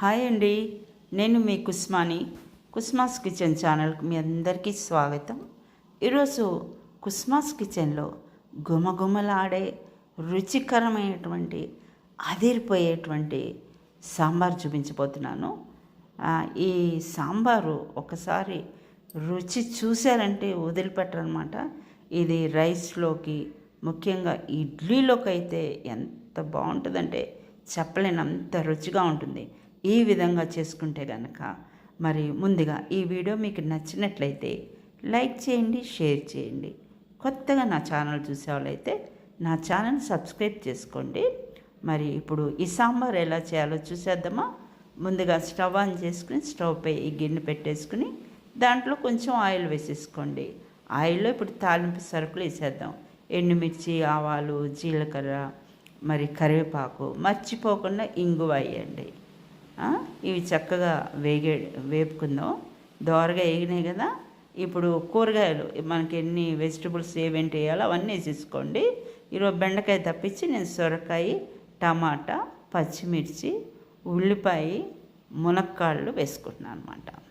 Hi అండి నేను మీ Kusmani కుస్మాస్ kitchen ఛానల్కి మీ అందరికీ స్వాగతం. ఈరోజు కుస్మాస్ కిచెన్లో గుమగుమలాడే రుచికరమైనటువంటి అదిరిపోయేటువంటి సాంబార్ చూపించబోతున్నాను. ఈ సాంబారు ఒకసారి రుచి చూశారంటే వదిలిపెట్టరనమాట. ఇది రైస్లోకి ముఖ్యంగా ఇడ్లీలోకి అయితే ఎంత బాగుంటుందంటే చెప్పలేనంత రుచిగా ఉంటుంది. ఈ విధంగా చేసుకుంటే కనుక మరి ముందుగా ఈ వీడియో మీకు నచ్చినట్లయితే లైక్ చేయండి షేర్ చేయండి. కొత్తగా నా ఛానల్ చూసేవాళ్ళైతే నా ఛానల్ సబ్స్క్రైబ్ చేసుకోండి. మరి ఇప్పుడు ఈ సాంబార్ ఎలా చేయాలో చూసేద్దామా? ముందుగా స్టవ్ ఆన్ చేసుకుని స్టవ్ పై ఈ గిన్నె పెట్టేసుకుని దాంట్లో కొంచెం ఆయిల్ వేసేసుకోండి. ఆయిల్లో ఇప్పుడు తాలింపు సరుకులు వేసేద్దాం. ఎండుమిర్చి ఆవాలు జీలకర్ర మరి కరివేపాకు మర్చిపోకుండా ఇంగువ వేయండి. ఇవి చక్కగా వేగే వేపుకుందాం. దోరగా వేగినాయి కదా ఇప్పుడు కూరగాయలు మనకి ఎన్ని వెజిటబుల్స్ ఏవేంటి వేయాలో అవన్నీ వేసేసుకోండి. ఈరోజు బెండకాయ తప్పించి నేను సొరకాయ టమాటా పచ్చిమిర్చి ఉల్లిపాయ మునక్కాళ్ళు వేసుకుంటున్నాను అనమాట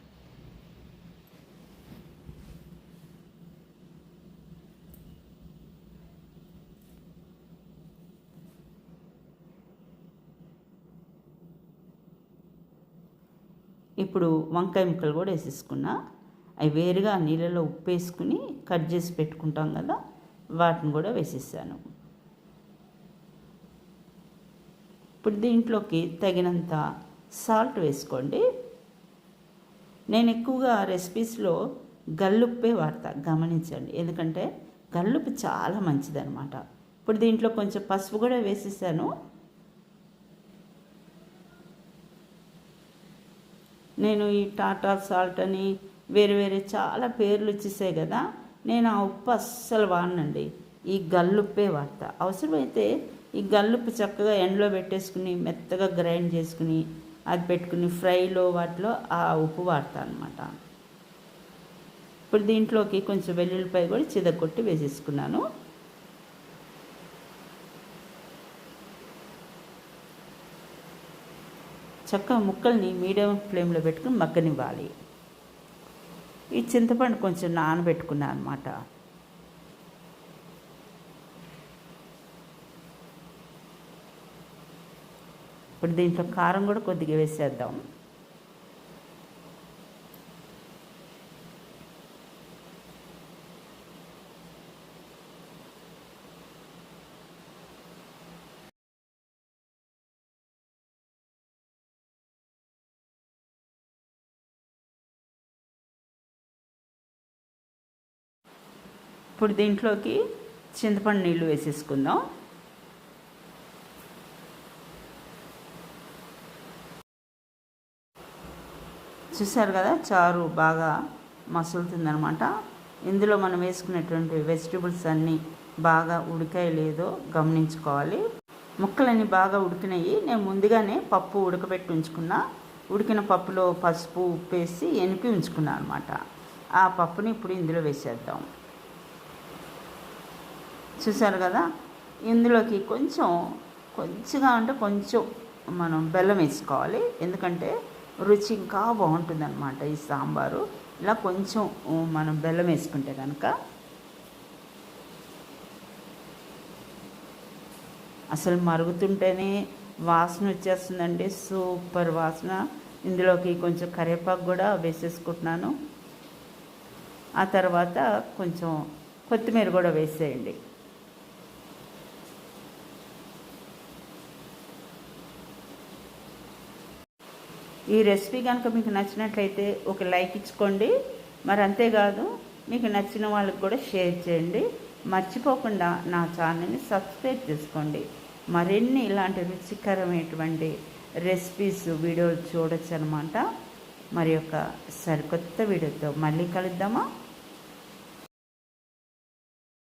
ఇప్పుడు వంకాయ ముక్కలు కూడా వేసేసుకున్నా. అవి వేరుగా నీళ్ళలో ఉప్పు వేసుకుని కట్ చేసి పెట్టుకుంటాం కదా వాటిని కూడా వేసేసాను. ఇప్పుడు దీంట్లోకి తగినంత సాల్ట్ వేసుకోండి. నేను ఎక్కువగా రెసిపీస్లో గల్లుప్పే వాడతా గమనించండి. ఎందుకంటే గల్లుప్పు చాలా మంచిదనమాట ఇప్పుడు దీంట్లో కొంచెం పసుపు కూడా వేసేసాను. నేను ఈ టాటా సాల్ట్ అని వేరే వేరే చాలా పేర్లు వచ్చేసాయి కదా నేను ఆ ఉప్పు అస్సలు వాడనండి. ఈ గల్లుప్పే వాడతా. అవసరమైతే ఈ గల్లుప్పు చక్కగా ఎండలో పెట్టేసుకుని మెత్తగా గ్రైండ్ చేసుకుని అది పెట్టుకుని ఫ్రైలో వాటిలో ఆ ఉప్పు వాడతా అనమాట ఇప్పుడు దీంట్లోకి కొంచెం వెల్లుల్లిపాయ కూడా చిదగొట్టి వేసేసుకున్నాను. చక్కగా ముక్కల్ని మీడియం ఫ్లేమ్లో పెట్టుకుని మగ్గనివ్వాలి. ఈ చింతపండు కొంచెం నానబెట్టుకున్నాను అనమాట ఇప్పుడు దీంట్లో కారం కూడా కొద్దిగా వేసేద్దాం. ఇప్పుడు దీంట్లోకి చింతపండు నీళ్ళు వేసేసుకుందాం. చూసారు కదా చారు బాగా మసులుతుందనమాట ఇందులో మనం వేసుకునేటువంటి వెజిటబుల్స్ అన్నీ బాగా ఉడికాయ లేదో గమనించుకోవాలి. ముక్కలన్నీ బాగా ఉడికినాయి. నేను ముందుగానే పప్పు ఉడకబెట్టి ఉంచుకున్నా. ఉడికిన పప్పులో పసుపు ఉప్పు వేసి ఎనిపి ఉంచుకున్నాను అనమాట ఆ పప్పుని ఇప్పుడు ఇందులో వేసేద్దాం. చూసారు కదా? ఇందులోకి కొంచెం కొంచెంగా అంటే కొంచెం మనం బెల్లం వేసుకోవాలి. ఎందుకంటే రుచి ఇంకా బాగుంటుంది అనమాట ఈ సాంబారు. ఇలా కొంచెం మనం బెల్లం వేసుకుంటే కనుక అసలు మరుగుతుంటేనే వాసన వచ్చేస్తుందండి. సూపర్ వాసన. ఇందులోకి కొంచెం కరివేపాకు కూడా వేసేసుకుంటున్నాను. ఆ తర్వాత కొంచెం కొత్తిమీర కూడా వేసేయండి. ఈ రెసిపీ కనుక మీకు నచ్చినట్లయితే ఒక లైక్ ఇచ్చుకోండి. మరి అంతేకాదు మీకు నచ్చిన వాళ్ళకి కూడా షేర్ చేయండి. మర్చిపోకుండా నా ఛానల్ని సబ్స్క్రైబ్ చేసుకోండి. మరిన్ని ఇలాంటి రుచికరమైనటువంటి రెసిపీస్ వీడియోలు చూడొచ్చు అనమాట మరి యొక్క సరికొత్త వీడియోతో మళ్ళీ కలుద్దామా?